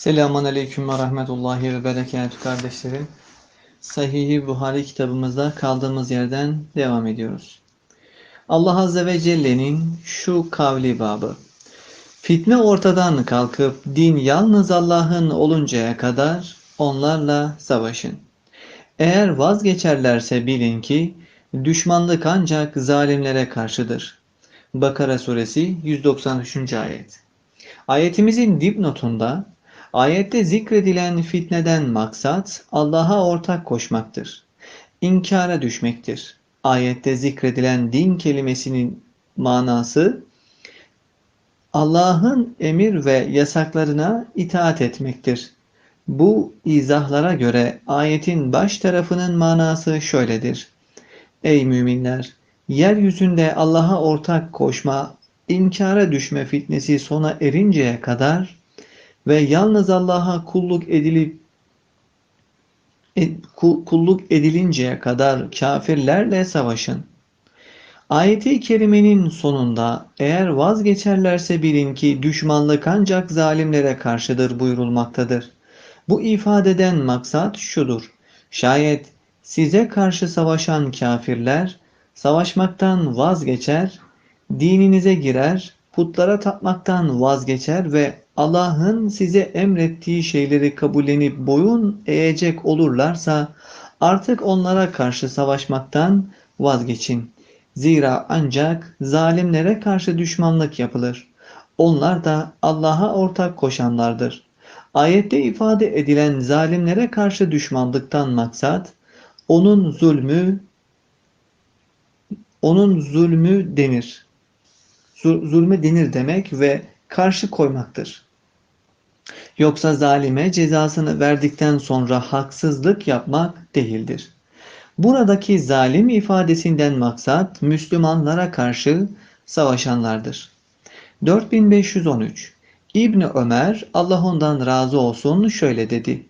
Selamun Aleyküm ve Rahmetullahi ve Berekatü kardeşlerim. Sahih-i Buhari kitabımızda kaldığımız yerden devam ediyoruz. Allah Azze ve Celle'nin şu kavli babı. Fitne ortadan kalkıp din yalnız Allah'ın oluncaya kadar onlarla savaşın. Eğer vazgeçerlerse bilin ki düşmanlık ancak zalimlere karşıdır. Bakara suresi 193. ayet. Ayetimizin dipnotunda ayette zikredilen fitneden maksat Allah'a ortak koşmaktır. İnkara düşmektir. Ayette zikredilen din kelimesinin manası Allah'ın emir ve yasaklarına itaat etmektir. Bu izahlara göre ayetin baş tarafının manası şöyledir. Ey müminler! Yeryüzünde Allah'a ortak koşma, inkara düşme fitnesi sona erinceye kadar ve yalnız Allah'a kulluk edilip kulluk edilinceye kadar kafirlerle savaşın. Ayeti kerimenin sonunda eğer vazgeçerlerse bilin ki düşmanlık ancak zalimlere karşıdır buyurulmaktadır. Bu ifadeden maksat şudur. Şayet size karşı savaşan kafirler savaşmaktan vazgeçer, dininize girer, putlara tapmaktan vazgeçer ve Allah'ın size emrettiği şeyleri kabullenip boyun eğecek olurlarsa artık onlara karşı savaşmaktan vazgeçin. Zira ancak zalimlere karşı düşmanlık yapılır. Onlar da Allah'a ortak koşanlardır. Ayette ifade edilen zalimlere karşı düşmanlıktan maksat onun zulmü onun zulmü denir. Zulme denir demek ve karşı koymaktır. Yoksa zalime cezasını verdikten sonra haksızlık yapmak değildir. Buradaki zalim ifadesinden maksat Müslümanlara karşı savaşanlardır. 4513 İbni Ömer Allah ondan razı olsun şöyle dedi.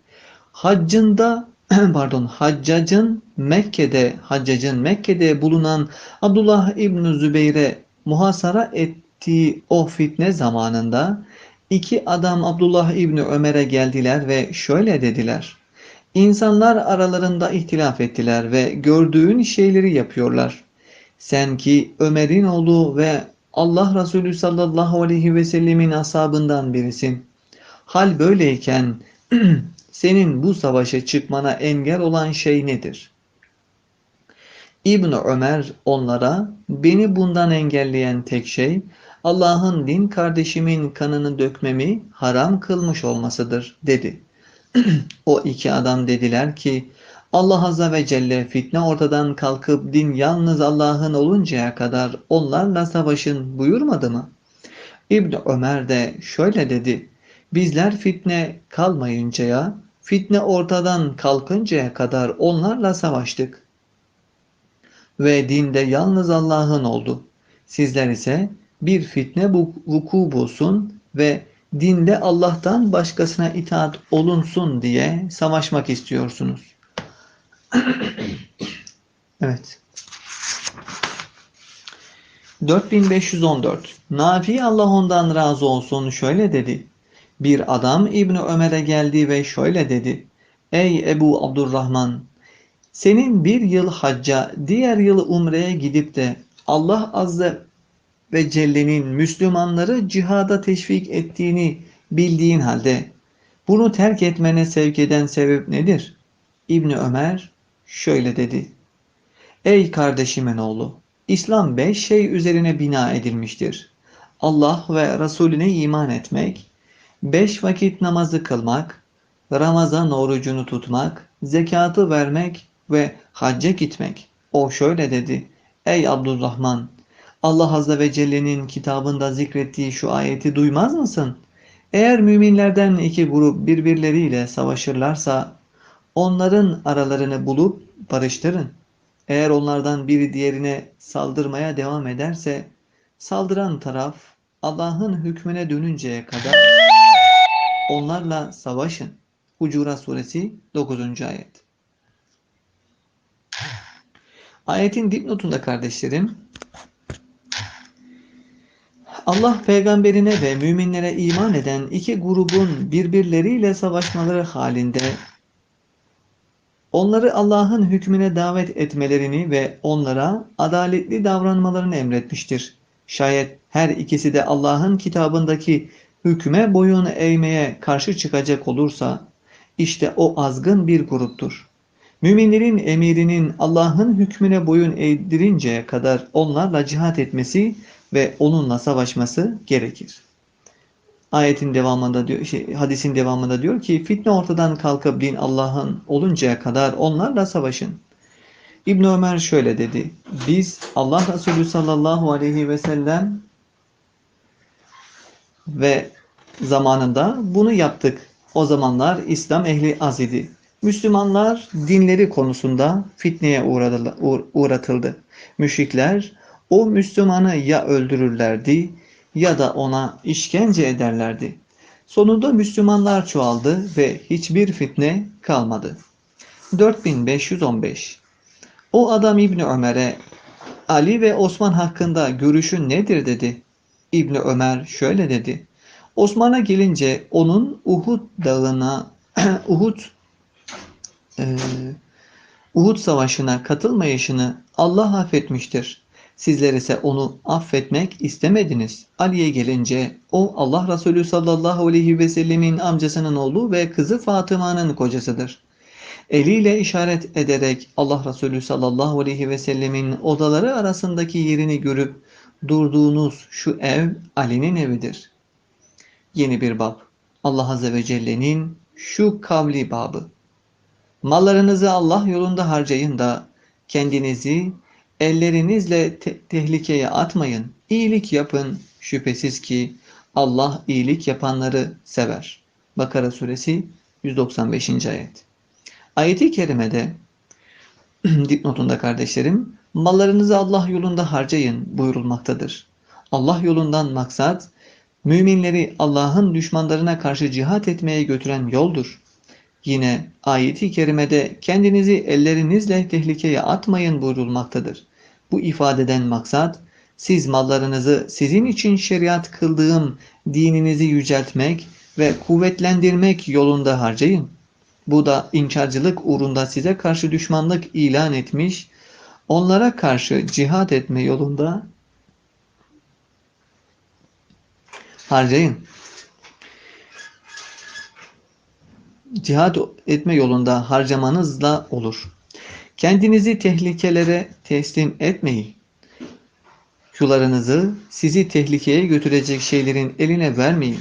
Haccında pardon Haccacın Mekke'de Haccacın Mekke'de bulunan Abdullah İbni Zübeyre muhasara ettiği o fitne zamanında iki adam Abdullah İbni Ömer'e geldiler ve şöyle dediler. İnsanlar aralarında ihtilaf ettiler ve gördüğün şeyleri yapıyorlar. Sen ki Ömer'in oğlu ve Allah Resulü sallallahu aleyhi ve sellemin ashabından birisin. Hal böyleyken senin bu savaşa çıkmana engel olan şey nedir? İbn Ömer onlara beni bundan engelleyen tek şey Allah'ın din kardeşimin kanını dökmemi haram kılmış olmasıdır dedi. o iki adam dediler ki Allah Azze ve Celle fitne ortadan kalkıp din yalnız Allah'ın oluncaya kadar onlarla savaşın buyurmadı mı? İbn Ömer de şöyle dedi. Bizler fitne kalmayıncaya, fitne ortadan kalkıncaya kadar onlarla savaştık. Ve dinde yalnız Allah'ın oldu. Sizler ise bir fitne vuku bulsun ve dinde Allah'tan başkasına itaat olunsun diye savaşmak istiyorsunuz. evet. 4514 Nafi Allah ondan razı olsun şöyle dedi. Bir adam İbni Ömer'e geldi ve şöyle dedi. Ey Ebu Abdurrahman! Senin bir yıl hacca, diğer yıl umreye gidip de Allah Azze ve Celle'nin Müslümanları cihada teşvik ettiğini bildiğin halde bunu terk etmene sevk eden sebep nedir? İbni Ömer şöyle dedi. Ey kardeşimin oğlu! İslam beş şey üzerine bina edilmiştir. Allah ve Resulüne iman etmek, beş vakit namazı kılmak, Ramazan orucunu tutmak, zekatı vermek ve hacca gitmek. O şöyle dedi. Ey Abdurrahman! Allah Azze ve Celle'nin kitabında zikrettiği şu ayeti duymaz mısın? Eğer müminlerden iki grup birbirleriyle savaşırlarsa onların aralarını bulup barıştırın. Eğer onlardan biri diğerine saldırmaya devam ederse saldıran taraf Allah'ın hükmüne dönünceye kadar onlarla savaşın. Hucura suresi 9. ayet. Ayetin dipnotunda kardeşlerim Allah peygamberine ve müminlere iman eden iki grubun birbirleriyle savaşmaları halinde onları Allah'ın hükmüne davet etmelerini ve onlara adaletli davranmalarını emretmiştir. Şayet her ikisi de Allah'ın kitabındaki hükme boyun eğmeye karşı çıkacak olursa işte o azgın bir gruptur. Müminlerin emirinin Allah'ın hükmüne boyun eğdirinceye kadar onlarla cihat etmesi ve onunla savaşması gerekir. Ayetin devamında diyor, şey, hadisin devamında diyor ki fitne ortadan kalkıp din Allah'ın oluncaya kadar onlarla savaşın. İbn Ömer şöyle dedi. Biz Allah Resulü sallallahu aleyhi ve sellem ve zamanında bunu yaptık. O zamanlar İslam ehli az idi. Müslümanlar dinleri konusunda fitneye uğratıldı. Müşrikler o Müslümanı ya öldürürlerdi ya da ona işkence ederlerdi. Sonunda Müslümanlar çoğaldı ve hiçbir fitne kalmadı. 4515 O adam İbni Ömer'e Ali ve Osman hakkında görüşün nedir dedi. İbni Ömer şöyle dedi. Osman'a gelince onun Uhud dağına Uhud e, Uhud savaşına katılmayışını Allah affetmiştir. Sizler ise onu affetmek istemediniz. Ali'ye gelince o Allah Resulü sallallahu aleyhi ve sellemin amcasının oğlu ve kızı Fatıma'nın kocasıdır. Eliyle işaret ederek Allah Resulü sallallahu aleyhi ve sellemin odaları arasındaki yerini görüp durduğunuz şu ev Ali'nin evidir. Yeni bir bab. Allah Azze ve Celle'nin şu kavli babı. Mallarınızı Allah yolunda harcayın da kendinizi ellerinizle te tehlikeye atmayın. İyilik yapın. Şüphesiz ki Allah iyilik yapanları sever. Bakara suresi 195. ayet. Ayeti kerimede dipnotunda kardeşlerim mallarınızı Allah yolunda harcayın buyurulmaktadır. Allah yolundan maksat müminleri Allah'ın düşmanlarına karşı cihat etmeye götüren yoldur. Yine ayeti kerimede kendinizi ellerinizle tehlikeye atmayın buyurulmaktadır. Bu ifadeden maksat siz mallarınızı sizin için şeriat kıldığım dininizi yüceltmek ve kuvvetlendirmek yolunda harcayın. Bu da inkarcılık uğrunda size karşı düşmanlık ilan etmiş, onlara karşı cihat etme yolunda harcayın. Cihat etme yolunda harcamanızla olur. Kendinizi tehlikelere teslim etmeyin. Yularınızı sizi tehlikeye götürecek şeylerin eline vermeyin.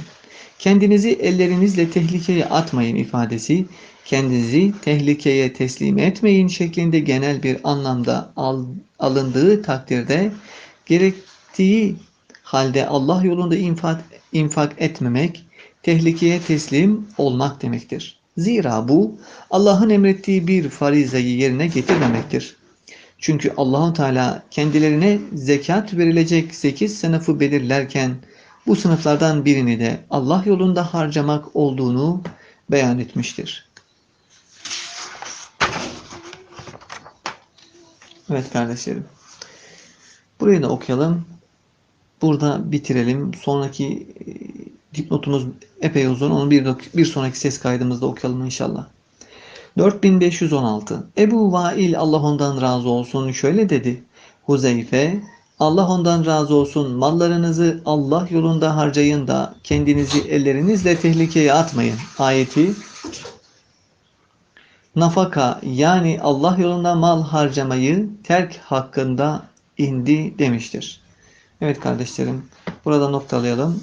Kendinizi ellerinizle tehlikeye atmayın ifadesi, kendinizi tehlikeye teslim etmeyin şeklinde genel bir anlamda al, alındığı takdirde gerektiği halde Allah yolunda infak, infak etmemek, tehlikeye teslim olmak demektir. Zira bu Allah'ın emrettiği bir farizayı yerine getirmemektir. Çünkü Allahu Teala kendilerine zekat verilecek 8 sınıfı belirlerken bu sınıflardan birini de Allah yolunda harcamak olduğunu beyan etmiştir. Evet kardeşlerim. Burayı da okuyalım. Burada bitirelim. Sonraki Dipnotumuz epey uzun. Onu bir, bir sonraki ses kaydımızda okuyalım inşallah. 4516 Ebu Vail Allah ondan razı olsun şöyle dedi. Huzeyfe Allah ondan razı olsun mallarınızı Allah yolunda harcayın da kendinizi ellerinizle tehlikeye atmayın. Ayeti nafaka yani Allah yolunda mal harcamayı terk hakkında indi demiştir. Evet kardeşlerim burada noktalayalım.